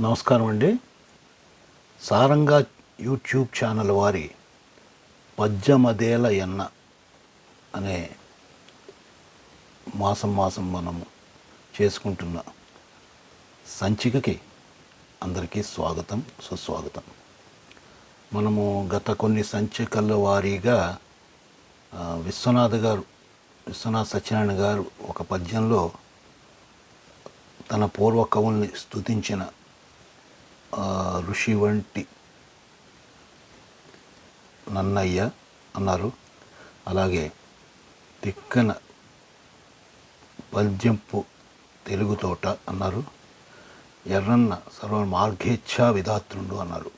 నమస్కారం అండి. సారంగా YouTube channel వారి పద్యమదేల ఎన్న అనే మాసం మాసం మనము చేసుకుంటున్న సంచికకి అందరికీ స్వాగతం సుస్వాగతం. మనము గత కొన్ని సంచికల వారీగా విశ్వనాథ్ గారు విశ్వనాథ్ సత్యనారాయణ గారు ఒక పద్యంలో తన పూర్వ కవుల్ని స్తుతించిన ఋషి వంటి నన్నయ్య అన్నారు. అలాగే తిక్కన పద్యంపు తెలుగు తోట అన్నారు. ఎర్రన్న సర్వ మార్గేచ్ఛా విధాత్రుండు అన్నారు.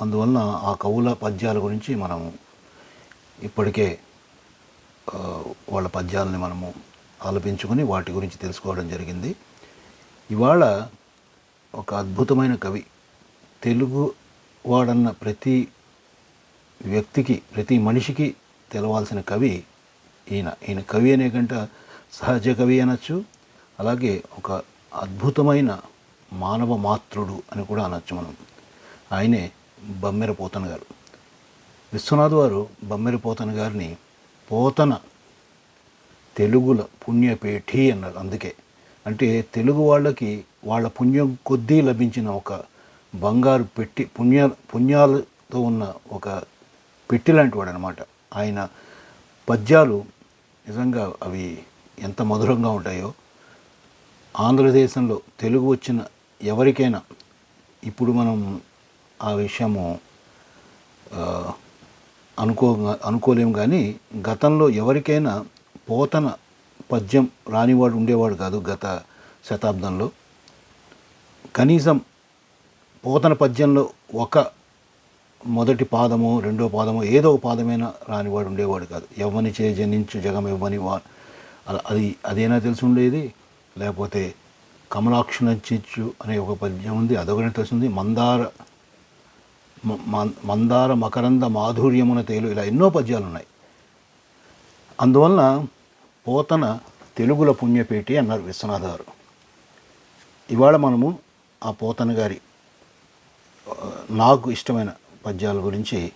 అందువలన ఆ కవుల పద్యాల గురించి మనము ఇప్పటికే వాళ్ళ పద్యాలని మనము ఆలపించుకొని వాటి గురించి తెలుసుకోవడం జరిగింది. ఇవాళ ఒక అద్భుతమైన కవి. తెలుగు వాడన్న ప్రతి వ్యక్తికి ప్రతి మనిషికి తెలవాల్సిన కవి ఈయన. ఈయన కవి అనే కంట సహజ కవి అనొచ్చు అలాగే ఒక అద్భుతమైన మానవ మాతృడు అని కూడా అనొచ్చు మనం. ఆయనే బమ్మెర పోతన గారు. విశ్వనాథ్ వారు బమ్మెర పోతన గారిని పోతన తెలుగుల పుణ్యపేఠి అన్నారు అందుకే. అంటే తెలుగు వాళ్ళకి వాళ్ళ పుణ్యం కొద్దీ లభించిన ఒక బంగారు పెట్టి పుణ్య పుణ్యాలతో ఉన్న ఒక పెట్టి లాంటి వాడు అనమాట ఆయన పద్యాలు నిజంగా అవి ఎంత మధురంగా ఉంటాయో. ఆంధ్రదేశంలో తెలుగు వచ్చిన ఎవరికైనా ఇప్పుడు మనం ఆ విషయము అనుకో అనుకోలేము కానీ గతంలో ఎవరికైనా పోతన పద్యం రానివాడు ఉండేవాడు కాదు గత శతాబ్దంలో. కనీసం పోతన పద్యంలో ఒక మొదటి పాదము రెండో పాదము ఏదో పాదమైనా రానివాడు ఉండేవాడు కాదు. ఎవ్వని చే జనించు జగం ఇవ్వని వా అలా- అది అదేనా తెలిసి ఉండేది? లేకపోతే కమలాక్ష నచ్చిచ్చు అనే ఒక పద్యం ఉంది అదొకటి తెలిసింది. మందార మందార మకరంద మాధుర్యమున తేలు ఇలా ఎన్నో పద్యాలు ఉన్నాయి అందువలన పోతన తెలుగుల పుణ్యపేటి అన్నారు విశ్వనాథారు. ఇవాళ మనము ఆ పోతన గారి నాకు ఇష్టమైన పద్యాల గురించి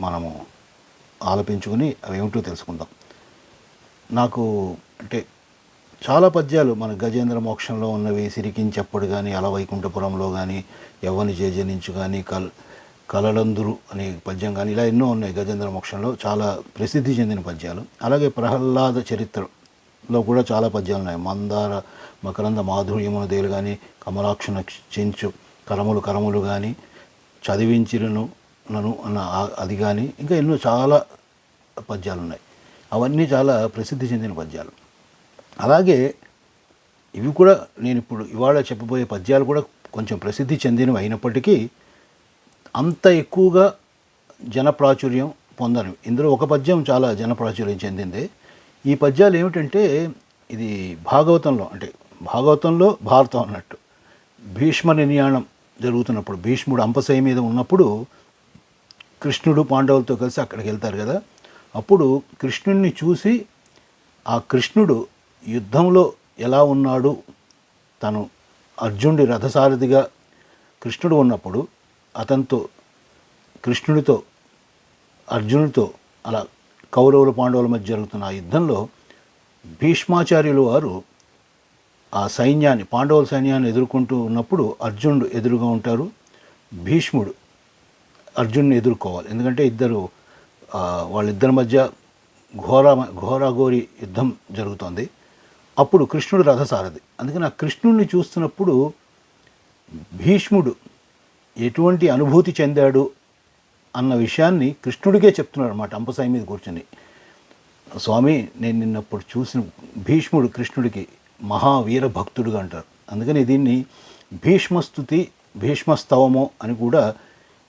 మనము ఆలపించుకుని అవి ఏమిటో తెలుసుకుందాం. నాకు అంటే చాలా పద్యాలు మన గజేంద్ర మోక్షంలో ఉన్నవి సిరికించప్పుడు కానీ అలవైకుంఠపురంలో కానీ యవ్వని చేజనించు కానీ కల్ కలలందురు అనే పద్యం కానీ ఇలా ఎన్నో ఉన్నాయి గజేంద్ర మోక్షంలో. చాలా ప్రసిద్ధి చెందిన పద్యాలు. అలాగే ప్రహ్లాద చరిత్ర లో కూడా చాలా పద్యాలు ఉన్నాయి. మందార మకరంద మాధుర్యమున దేలు కానీ కమలాక్షణ చెంచు కరములు కరములు కానీ చదివించిరను నను అన్న అది కానీ ఇంకా ఎన్నో చాలా పద్యాలు ఉన్నాయి. అవన్నీ చాలా ప్రసిద్ధి చెందిన పద్యాలు. అలాగే ఇవి కూడా నేను ఇప్పుడు ఇవాళ చెప్పబోయే పద్యాలు కూడా కొంచెం ప్రసిద్ధి చెందినవి అయినప్పటికీ అంత ఎక్కువగా జనప్రాచుర్యం పొందను ఇందులో ఒక పద్యం చాలా జనప్రాచుర్యం చెందింది. ఈ పద్యాలు ఏమిటంటే ఇది భాగవతంలో అంటే భాగవతంలో భారతం అన్నట్టు. భీష్మ నిర్యాణం జరుగుతున్నప్పుడు భీష్ముడు అంపశయ మీద ఉన్నప్పుడు కృష్ణుడు పాండవులతో కలిసి అక్కడికి వెళ్తారు కదా. అప్పుడు కృష్ణుడిని చూసి ఆ కృష్ణుడు యుద్ధంలో ఎలా ఉన్నాడు? తను అర్జునుడి రథసారథిగా కృష్ణుడు ఉన్నప్పుడు అతనితో కృష్ణుడితో అర్జునుడితో అలా కౌరవుల పాండవుల మధ్య జరుగుతున్న ఆ యుద్ధంలో భీష్మాచార్యులు వారు ఆ సైన్యాన్ని పాండవుల సైన్యాన్ని ఎదుర్కొంటూ ఉన్నప్పుడు అర్జునుడు ఎదురుగా ఉంటారు. భీష్ముడు అర్జున్ని ఎదుర్కోవాలి. ఎందుకంటే ఇద్దరు వాళ్ళిద్దరి మధ్య ఘోర ఘోరాఘోరి యుద్ధం జరుగుతోంది. అప్పుడు కృష్ణుడు రథసారథి. అందుకని ఆ కృష్ణుడిని చూస్తున్నప్పుడు భీష్ముడు ఎటువంటి అనుభూతి చెందాడు అన్న విషయాన్ని కృష్ణుడికే చెప్తున్నాడు అనమాట అంపసాయి మీద కూర్చొని. స్వామి నేను నిన్నప్పుడు చూసిన భీష్ముడు కృష్ణుడికి మహావీర భక్తుడుగా అంటారు. అందుకని దీన్ని భీష్మస్తుతి భీష్మస్తవము అని కూడా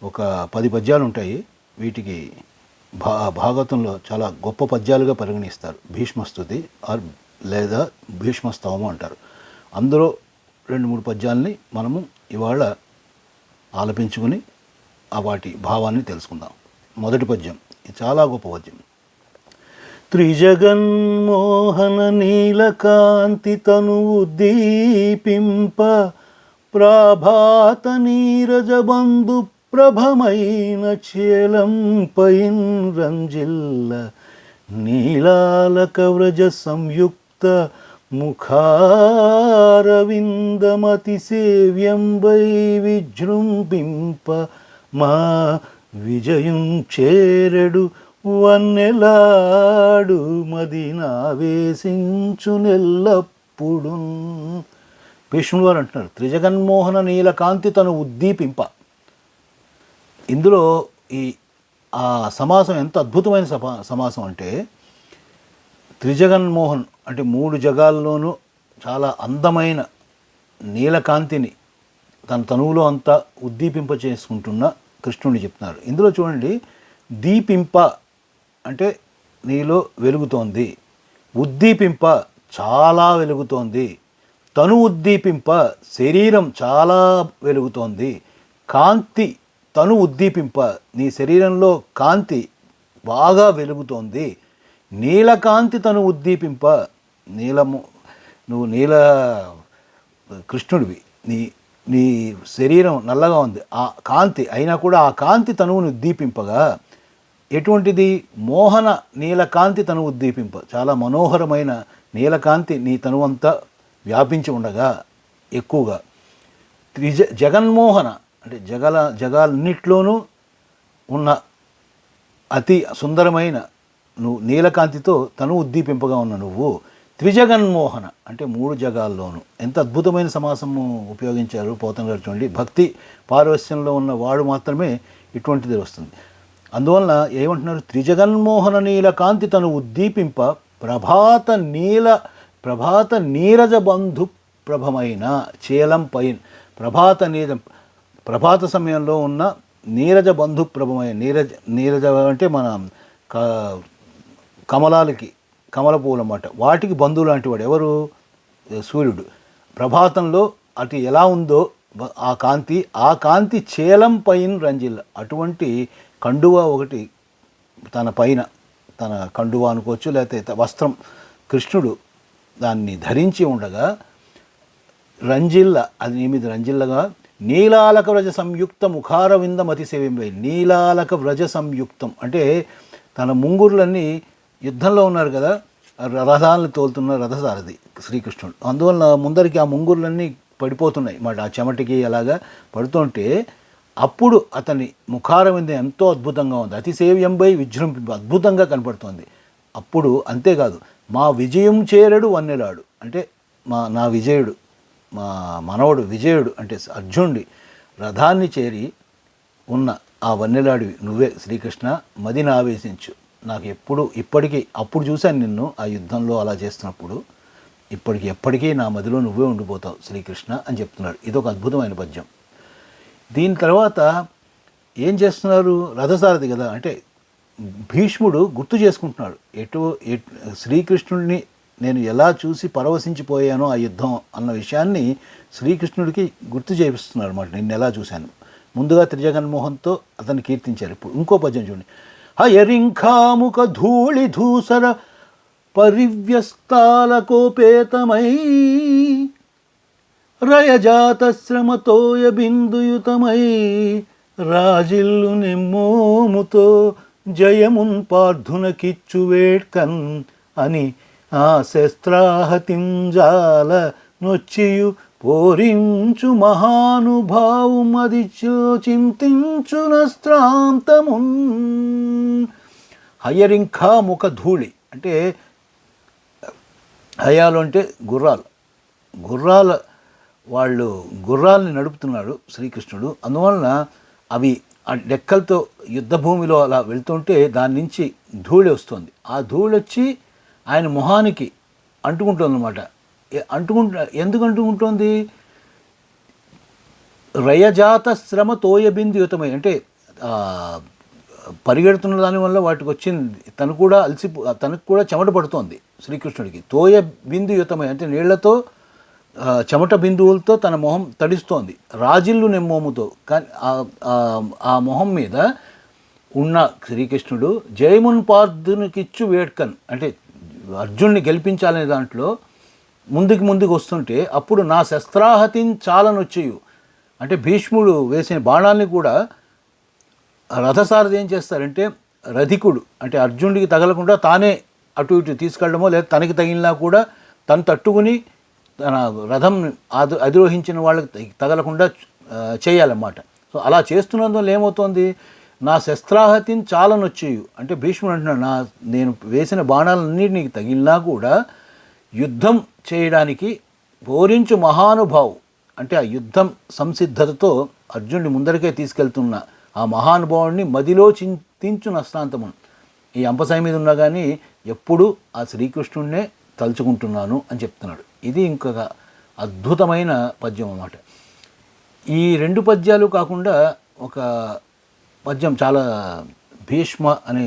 ఒక పది పద్యాలు ఉంటాయి. వీటికి భా భాగవతంలో చాలా గొప్ప పద్యాలుగా పరిగణిస్తారు. భీష్మస్తుతి ఆర్ లేదా భీష్మస్తవము అంటారు. అందులో రెండు మూడు పద్యాలని మనము ఇవాళ ఆలపించుకుని ఆ వాటి భావాన్ని తెలుసుకుందాం. మొదటి పద్యం. ఇది చాలా గొప్ప పద్యం. త్రిజగన్మోహన నీలకాంతి తను దీపింప ప్రాభాత నీరజబంధు ప్రభమైన చేలంపైన్ రంజిల్ల నీలాలక వ్రజ సంయుక్త ముఖారవిందమతి సేవ్యం వై విజృంభింప మా విజయం చేరడు వన్నెలాడు మది నావేశించునెల్లప్పుడు భీష్ముడు వారు అంటున్నారు త్రిజగన్మోహన నీలకాంతి తను ఉద్దీపింప. ఇందులో ఈ ఆ సమాసం ఎంత అద్భుతమైన సమా సమాసం అంటే త్రిజగన్మోహన్ అంటే మూడు జగాల్లోనూ చాలా అందమైన నీలకాంతిని తన తనువులో అంతా ఉద్దీపింప చేసుకుంటున్న కృష్ణుడిని చెప్తున్నారు. ఇందులో చూడండి దీపింప అంటే నీలో వెలుగుతోంది. ఉద్దీపింప చాలా వెలుగుతోంది. తను ఉద్దీపింప శరీరం చాలా వెలుగుతోంది. కాంతి తను ఉద్దీపింప నీ శరీరంలో కాంతి బాగా వెలుగుతోంది. నీలకాంతి తను ఉద్దీపింప నీలము నువ్వు నీల కృష్ణుడివి. నీ నీ శరీరం నల్లగా ఉంది ఆ కాంతి అయినా కూడా ఆ కాంతి తనువును ఉద్దీపింపగా ఎటువంటిది? మోహన నీలకాంతి తను ఉద్దీపింప. చాలా మనోహరమైన నీలకాంతి నీ తనువంతా వ్యాపించి ఉండగా ఎక్కువగా. త్రిజ జగన్మోహన అంటే జగల జగాలన్నిట్లోనూ ఉన్న అతి సుందరమైన నువ్వు నీలకాంతితో తను ఉద్దీపింపగా ఉన్న నువ్వు త్రిజగన్మోహన అంటే మూడు జగాల్లోనూ. ఎంత అద్భుతమైన సమాసము ఉపయోగించారు పోతం గారు చూడండి. భక్తి పారవస్యంలో ఉన్న వాడు మాత్రమే ఇటువంటిది వస్తుంది. అందువలన ఏమంటున్నారు? త్రిజగన్మోహన నీల కాంతి తను ఉద్దీపింప ప్రభాత నీల ప్రభాత నీరజ బంధు ప్రభమైన చేలం పైన్. ప్రభాత నీరజ ప్రభాత సమయంలో ఉన్న నీరజ బంధు ప్రభమైన నీరజ నీరజ అంటే మన క కమలాలకి కమల పువ్వులు అన్నమాట వాటికి బంధువు లాంటి వాడు ఎవరు? సూర్యుడు. ప్రభాతంలో అటు ఎలా ఉందో ఆ కాంతి ఆ కాంతి చేలం పైన రంజిల్ అటువంటి కండువ ఒకటి తన పైన తన కండువ అనుకోవచ్చు లేకపోతే వస్త్రం. కృష్ణుడు దాన్ని ధరించి ఉండగా రంజిల్ల అది నీ మీద రంజిల్లగా? నీలాలక వ్రజ సంయుక్త ముఖారవిందం విందమతి సేవింపై నీలాలక వ్రజ సంయుక్తం. అంటే తన ముంగురులన్నీ యుద్ధంలో ఉన్నారు కదా రథాలను తోలుతున్న రథసారథి శ్రీకృష్ణుడు. అందువల్ల ముందరికి ఆ ముంగురులన్నీ పడిపోతున్నాయి. మాట ఆ చెమటికి అలాగా పడుతుంటే అప్పుడు అతని ముఖార ఎంతో అద్భుతంగా ఉంది. అతి సేవ్యంపై విజృంభింపు అద్భుతంగా కనపడుతోంది. అప్పుడు అంతేకాదు మా విజయం చేరడు వన్నెలాడు. అంటే మా నా విజయుడు మా మనవడు విజయుడు అంటే అర్జునుడి రథాన్ని చేరి ఉన్న ఆ వన్నెలాడివి నువ్వే శ్రీకృష్ణ మదిని ఆవేశించు. నాకు ఎప్పుడు ఇప్పటికీ అప్పుడు చూశాను నిన్ను ఆ యుద్ధంలో అలా చేస్తున్నప్పుడు. ఇప్పటికి ఎప్పటికీ నా మదిలో నువ్వే ఉండిపోతావు శ్రీకృష్ణ అని చెప్తున్నాడు. ఇది ఒక అద్భుతమైన పద్యం. దీని తర్వాత ఏం చేస్తున్నారు? రథసారథి కదా. అంటే భీష్ముడు గుర్తు చేసుకుంటున్నాడు. ఎటు శ్రీకృష్ణుడిని నేను ఎలా చూసి పరవశించిపోయానో ఆ యుద్ధం అన్న విషయాన్ని శ్రీకృష్ణుడికి గుర్తు చేపిస్తున్నాడు అనమాట నిన్ను ఎలా చూశాను. ముందుగా త్రిజగన్మోహన్తో అతన్ని కీర్తించారు. ఇప్పుడు ఇంకో పద్యం చూడండి. హయరింఖాముఖ ధూళి ధూసర పరివ్యస్తాలకోపేతమై రయజాతశ్రమతోయ బిందుయుతమై రాజిల్లు నిమ్మోముతో జయమున్ పార్థునకిచ్చు వేడ్కన్ అని ఆ శస్త్రాహతింజాల నొచ్చియు పోరించు మహానుభావు మది చింతించు నస్త్రాంతమున్. హయరింఖా ముఖ ధూళి అంటే హయాలు అంటే గుర్రాలు. గుర్రాల వాళ్ళు గుర్రాలని నడుపుతున్నాడు శ్రీకృష్ణుడు. అందువలన అవి ఆ డెక్కలతో యుద్ధభూమిలో అలా వెళ్తుంటే దాని నుంచి ధూళి వస్తుంది. ఆ ధూళి వచ్చి ఆయన మొహానికి అంటుకుంటుంది అనమాట అంటుకుంటు ఎందుకు అంటుకుంటోంది? రయజాత శ్రమ తోయబిందుయుతమై అంటే పరిగెడుతున్న దానివల్ల వాటికి వచ్చింది. తను కూడా అలసి తనకు కూడా చెమట పడుతోంది శ్రీకృష్ణుడికి. తోయ బిందుయుతమై అంటే నీళ్ళతో చెమట బిందువులతో తన మొహం తడిస్తోంది. రాజిల్లు నెమ్మోముతో. కానీ ఆ- ఆ మొహం మీద ఉన్న శ్రీకృష్ణుడు జయమున్ పార్థునికిచ్చు వేడ్కన్ అంటే అర్జున్ని గెలిపించాలనే దాంట్లో ముందుకు ముందుకు వస్తుంటే అప్పుడు నా శస్త్రాహతిని చాలనొచ్చేయు. అంటే భీష్ముడు వేసిన బాణాలని కూడా రథసారథి ఏం చేస్తారంటే రధికుడు అంటే అర్జునుడికి తగలకుండా తానే అటు ఇటు తీసుకెళ్ళడమో లేదా తనకి తగిలినా కూడా తను తట్టుకుని తన రథం అది అధిరోహించిన వాళ్ళకి తగలకుండా చేయాలన్నమాట. సో అలా చేస్తున్నందువల్ల ఏమవుతోంది? నా శస్త్రాహతిని చాలనొచ్చేయు. అంటే భీష్ముడు అంటున్నాడు నా నేను వేసిన బాణాలన్నీ నీకు తగిలినా కూడా యుద్ధం చేయడానికి బోరించు మహానుభావు అంటే ఆ యుద్ధం సంసిద్ధతతో అర్జునుడి ముందరికే తీసుకెళ్తున్న ఆ మహానుభావుడిని మదిలో చింతించు నష్టాంతము. ఈ అంపసాయి మీద ఉన్నా కానీ ఎప్పుడూ ఆ శ్రీకృష్ణుడినే తలుచుకుంటున్నాను అని చెప్తున్నాడు. ఇది ఇంకొక అద్భుతమైన పద్యం అన్నమాట. ఈ రెండు పద్యాలు కాకుండా ఒక పద్యం చాలా భీష్మ అనే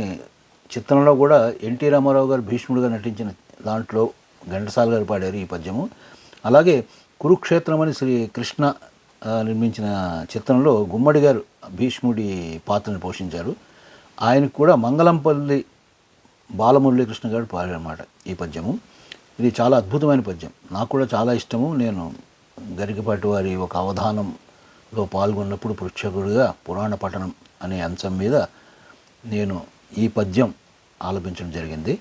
చిత్రంలో కూడా ఎన్టీ రామారావు గారు భీష్ముడిగా నటించిన దాంట్లో ఘంటసాల గారు పాడారు ఈ పద్యము. అలాగే కురుక్షేత్రం అని శ్రీ కృష్ణ నిర్మించిన చిత్రంలో గుమ్మడి గారు భీష్ముడి పాత్రను పోషించారు. ఆయనకు కూడా మంగళంపల్లి బాలమురళీకృష్ణ గారు పాడారన్నమాట ఈ పద్యము. ఇది చాలా అద్భుతమైన పద్యం. నాకు కూడా చాలా ఇష్టము. నేను గరికపాటి వారి ఒక అవధానంలో పాల్గొన్నప్పుడు పృక్షకుడిగా పురాణ పఠనం అనే అంశం మీద నేను ఈ పద్యం ఆలపించడం జరిగింది.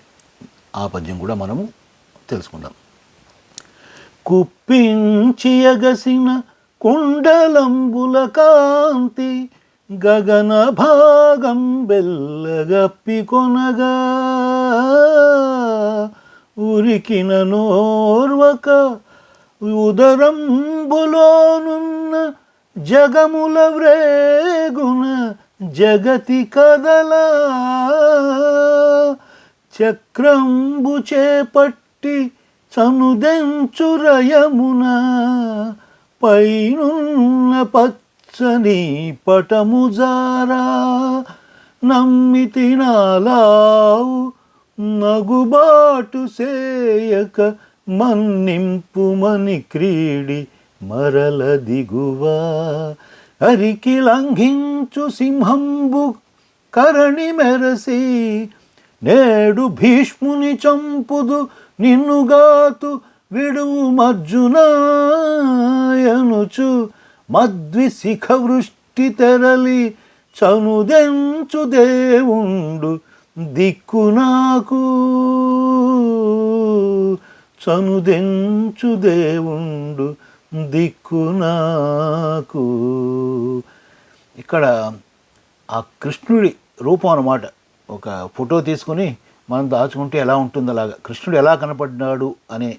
ఆ పద్యం కూడా మనము తెలుసుకుందాం. కుప్పించి ఎగసిన కుండలంబుల కాంతి గగన భాగం బెల్లగప్పి కొనగా ఉరికిన నోర్వక ఉదరంబులోనున్న జగముల వ్రేగున జగతి కదలా. చక్రంబు చేపట్టి చనుదెంచురయమున పైనున్న పచ్చని పటముజారా నమ్మితి నాలావు నగుబాటు సేయక మన్నింపుమని క్రీడి మరల దిగువా. అరికి లంఘించు సింహంబు కరణి మెరసి నేడు భీష్ముని చంపుదు నిన్నుగాతు విడువు మర్జునాయనుచు మద్విశిఖ వృష్టి తెరలి చనుదెంచు దేవుండు దిక్కు నాకు. చనుదెంచు దేవుండు దిక్కు నాకు. ఇక్కడ ఆ కృష్ణుడి రూపం అన్నమాట. ఒక ఫోటో తీసుకుని మనం దాచుకుంటే ఎలా ఉంటుంది అలాగా కృష్ణుడు ఎలా కనపడ్డాడు అనే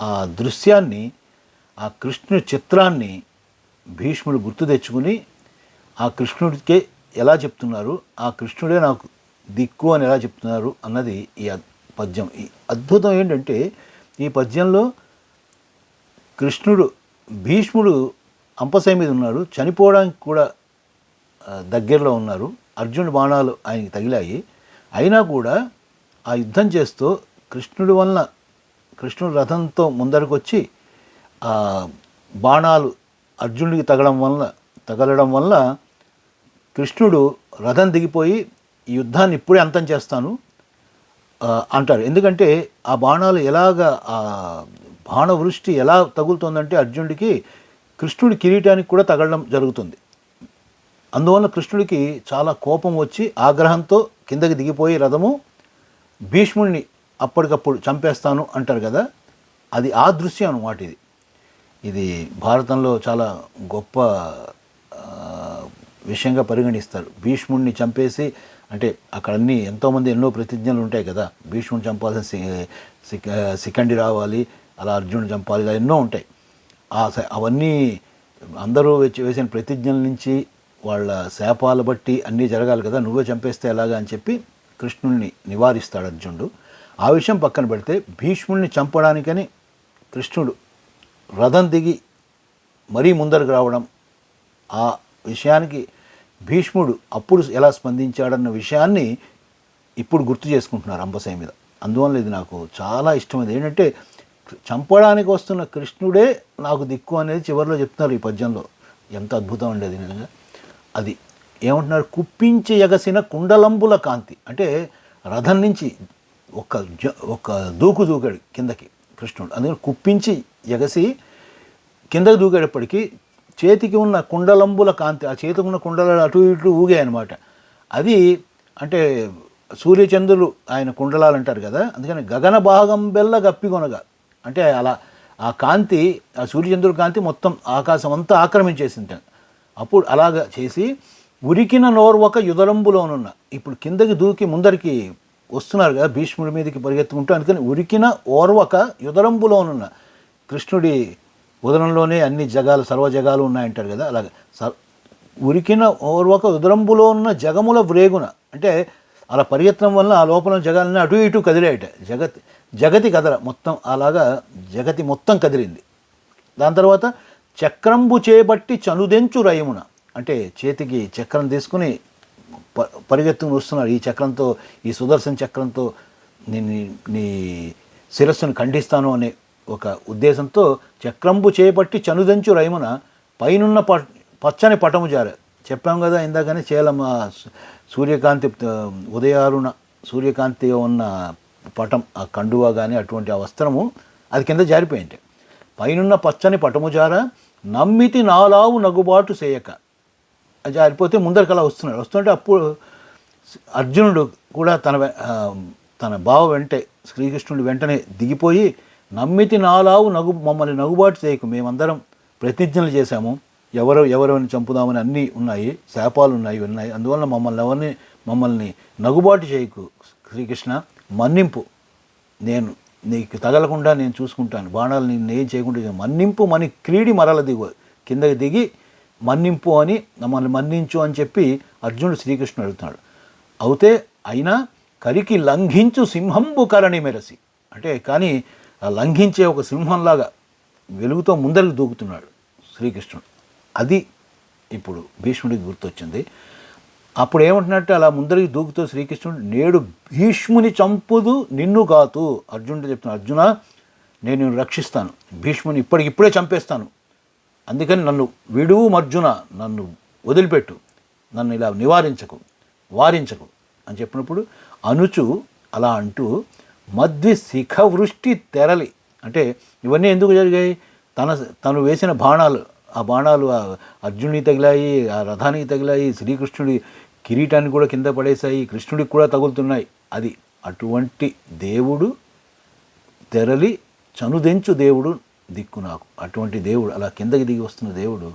ఆ దృశ్యాన్ని ఆ కృష్ణుడి చిత్రాన్ని భీష్ముడు గుర్తు తెచ్చుకుని ఆ కృష్ణుడికే ఎలా చెప్తున్నారు ఆ కృష్ణుడే నాకు దిక్కు అని ఎలా చెప్తున్నారు అన్నది ఈ పద్యం. ఈ అద్భుతం ఏంటంటే ఈ పద్యంలో కృష్ణుడు భీష్ముడు అంపశయ మీద ఉన్నాడు చనిపోవడానికి కూడా దగ్గరలో ఉన్నారు. అర్జునుడి బాణాలు ఆయనకి తగిలాయి. అయినా కూడా ఆ యుద్ధం చేస్తూ కృష్ణుడి వలన కృష్ణుడు రథంతో ముందరకొచ్చి ఆ బాణాలు అర్జునుడికి తగలడం వలన తగలడం వల్ల కృష్ణుడు రథం దిగిపోయి ఈ యుద్ధాన్ని ఇప్పుడే అంతం చేస్తాను అంటారు. ఎందుకంటే ఆ బాణాలు ఎలాగ ఆ బాణవృష్టి ఎలా తగులుతుందంటే అర్జునుడికి కృష్ణుడి కిరీటానికి కూడా తగలడం జరుగుతుంది. అందువల్ల కృష్ణుడికి చాలా కోపం వచ్చి ఆగ్రహంతో కిందకి దిగిపోయి రథము భీష్ముడిని అప్పటికప్పుడు చంపేస్తాను అంటారు కదా అది ఆ దృశ్యం అనమాట ఇది. ఇది భారతంలో చాలా గొప్ప విషయంగా పరిగణిస్తారు. భీష్ముడిని చంపేసి అంటే అక్కడ అన్ని ఎంతోమంది ఎన్నో ప్రతిజ్ఞలు ఉంటాయి కదా భీష్ముడిని చంపాల్సిన సి- సిక- రావాలి అలా అర్జునుడు చంపాలి ఇలా ఎన్నో ఉంటాయి. ఆ స- అవన్నీ అందరూ వచ్చి వేసిన ప్రతిజ్ఞల నుంచి వాళ్ళ శాపాలు బట్టి అన్నీ జరగాలి కదా నువ్వే చంపేస్తే ఎలాగా అని చెప్పి కృష్ణుణ్ణి నివారిస్తాడు అర్జునుడు. ఆ విషయం పక్కన పెడితే భీష్ముణ్ణి చంపడానికని కృష్ణుడు రథం దిగి మరీ ముందరకు రావడం ఆ విషయానికి భీష్ముడు అప్పుడు ఎలా స్పందించాడన్న విషయాన్ని ఇప్పుడు గుర్తు చేసుకుంటున్నారు అంబసై మీద. అందువల్ల ఇది నాకు చాలా ఇష్టమైనది ఏంటంటే చంపడానికి వస్తున్న కృష్ణుడే నాకు దిక్కు అనేది చివరిలో చెప్తున్నారు ఈ పద్యంలో. ఎంత అద్భుతం ఉండేది నిజంగా. అది ఏమంటున్నారు? కుప్పించి ఎగసిన కుండలంబుల కాంతి. అంటే రథం నుంచి ఒక జ ఒక దూకు దూకాడు కిందకి కృష్ణుడు. అందుకని కుప్పించి ఎగసి కిందకి దూకేటప్పటికీ చేతికి ఉన్న కుండలంబుల కాంతి ఆ చేతికి ఉన్న కుండలాలు అటు ఇటు ఊగాయి అనమాట అది అంటే సూర్యచంద్రులు ఆయన కుండలాలు అంటారు కదా అందుకని గగన భాగం బెల్ల గప్పికొనగా అంటే అలా ఆ కాంతి ఆ సూర్యచంద్రుల కాంతి మొత్తం ఆకాశం అంతా ఆక్రమించేసింది. అప్పుడు అలాగా చేసి ఉరికిన నోర్వక యుదలంబులోనున్న ఇప్పుడు కిందకి దూకి ముందరికి వస్తున్నారు కదా భీష్ముడి మీదకి పరిగెత్తుకుంటూ అందుకని ఉరికిన ఓర్వక యుదలంబులోనున్న కృష్ణుడి ఉదరంలోనే అన్ని జగాలు సర్వ జగాలు ఉన్నాయంటారు కదా అలాగే స- ఉరికిన ఓర్వక ఉదరంబులో ఉన్న జగముల వ్రేగున అంటే అలా పరిగెత్తడం వల్ల ఆ లోపల జగాలన్నీ అటు ఇటు కదిలాయట. జగతి జగతి కదల మొత్తం అలాగా జగతి మొత్తం కదిలింది. దాని తర్వాత చక్రంబు చేయబట్టి చనుదెంచు రయమున. అంటే చేతికి చక్రం తీసుకుని ప పరిగెత్తుకుని వస్తున్నాడు. ఈ చక్రంతో ఈ సుదర్శన చక్రంతో నేను నీ- నీ శిరస్సును ఖండిస్తాను అనే ఒక ఉద్దేశంతో చక్రంబు చేపట్టి చనుదెంచు రయమున పైనున్న ప పచ్చని పటము జార. చెప్పాం కదా ఇందాకనే చేలమ్మ సూర్యకాంతి ఆ, ఉదయారుణ సూర్యకాంతి ఉన్న పటం ఆ కండువా కానీ అటువంటి ఆ వస్త్రము అది కింద జారిపోయింది. పైనున్న పచ్చని పటముజార నమ్మితి నాలావు నగుబాటు చేయక అది జారిపోతే ముందరికి అలా వస్తున్నాడు. వస్తుంటే అప్పుడు అర్జునుడు కూడా తన తన బావ వెంటే శ్రీకృష్ణుడి వెంటనే దిగిపోయి నమ్మితి నాలావు నగు మమ్మల్ని నగుబాటు చేయకు మేమందరం ప్రతిజ్ఞలు చేశాము. ఎవరు ఎవరెవరిని చంపుదామని అన్నీ ఉన్నాయి. శాపాలు ఉన్నాయి ఉన్నాయి. అందువల్ల మమ్మల్ని ఎవరిని మమ్మల్ని నగుబాటు చేయకు. శ్రీకృష్ణ మన్నింపు. నేను నీకు తగలకుండా నేను చూసుకుంటాను. బాణాలు నేను ఏం చేయకుండా మన్నింపు మని క్రీడి మరల దిగు. కిందకి దిగి మన్నింపు అని మమ్మల్ని మన్నించు అని చెప్పి అర్జునుడు శ్రీకృష్ణుడు అడుగుతున్నాడు. అవుతే అయినా కరికి లంఘించు సింహంబు కరణి మెరసి. అంటే కానీ లంఘించే ఒక సింహంలాగా వెలుగుతో ముందరికి దూకుతున్నాడు శ్రీకృష్ణుడు. అది ఇప్పుడు భీష్ముడికి గుర్తొచ్చింది. అప్పుడు ఏమంటున్నట్టు అలా ముందరికి దూకుతూ శ్రీకృష్ణుడు నేడు భీష్ముని చంపుదు నిన్ను కాదు. అర్జునుడు చెప్తున్నాడు అర్జున నేను నిన్ను రక్షిస్తాను. భీష్ముని ఇప్పటికిప్పుడే చంపేస్తాను. అందుకని నన్ను విడువు అర్జున నన్ను వదిలిపెట్టు. నన్ను ఇలా నివారించకు వారించకు. అని చెప్పినప్పుడు అనుచు అలా అంటూ మధ్వి శిఖ వృష్టి తెరలి. అంటే ఇవన్నీ ఎందుకు జరిగాయి? తన తను వేసిన బాణాలు ఆ బాణాలు అర్జునుడికి తగిలాయి ఆ రథానికి తగిలాయి శ్రీకృష్ణుడి కిరీటాన్ని కూడా కింద పడేశాయి కృష్ణుడికి కూడా తగులుతున్నాయి. అది అటువంటి దేవుడు తెరలి చనుదెంచు దేవుడు దిక్కు నాకు. అటువంటి దేవుడు అలా కిందకి దిగి వస్తున్న దేవుడు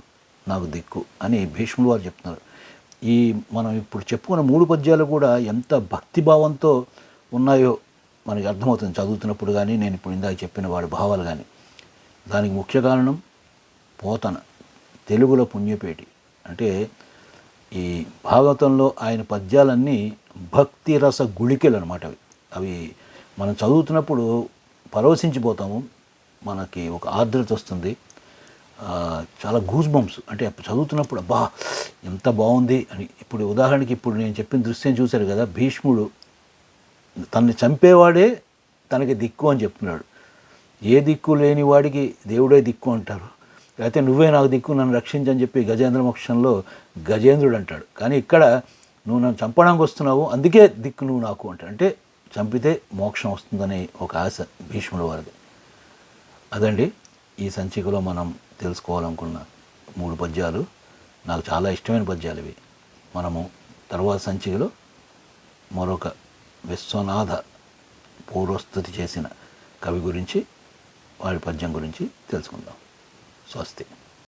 నాకు దిక్కు అని భీష్ముడు వారు చెప్తున్నారు. ఈ మనం ఇప్పుడు చెప్పుకున్న మూడు పద్యాలు కూడా ఎంత భక్తిభావంతో ఉన్నాయో మనకి అర్థమవుతుంది. చదువుతున్నప్పుడు కానీ నేను ఇప్పుడు ఇందాక చెప్పిన వాడి భావాలు కానీ దానికి ముఖ్య కారణం పోతన తెలుగులో పుణ్యపేటి. అంటే ఈ భాగవతంలో ఆయన పద్యాలన్నీ భక్తి రస గుళికలు అనమాట అవి. అవి మనం చదువుతున్నప్పుడు పరవశించిపోతాము. మనకి ఒక ఆర్ద్రత వస్తుంది. చాలా గూస్ బంప్స్ అంటే చదువుతున్నప్పుడు అబ్బా ఎంత బాగుంది అని. ఇప్పుడు ఉదాహరణకి ఇప్పుడు నేను చెప్పిన దృశ్యం చూశారు కదా భీష్ముడు తనని చంపేవాడే తనకి దిక్కు అని చెప్తున్నాడు. ఏ దిక్కు లేని వాడికి దేవుడే దిక్కు అంటారు. అయితే నువ్వే నాకు దిక్కు నన్ను రక్షించని చెప్పి గజేంద్ర మోక్షంలో గజేంద్రుడు అంటాడు. కానీ ఇక్కడ నువ్వు నన్ను చంపడానికి వస్తున్నావు అందుకే దిక్కు నువ్వు నాకు అంటాడు. అంటే చంపితే మోక్షం వస్తుందనే ఒక ఆశ భీష్ముల వారిది. అదండి ఈ సంచికలో మనం తెలుసుకోవాలనుకున్న మూడు పద్యాలు. నాకు చాలా ఇష్టమైన పద్యాలు ఇవి. మనము తర్వాత సంచికలో మరొక విశ్వనాథ పూర్వస్థుతి చేసిన కవి గురించి వాడి పద్యం గురించి తెలుసుకుందాం. さして。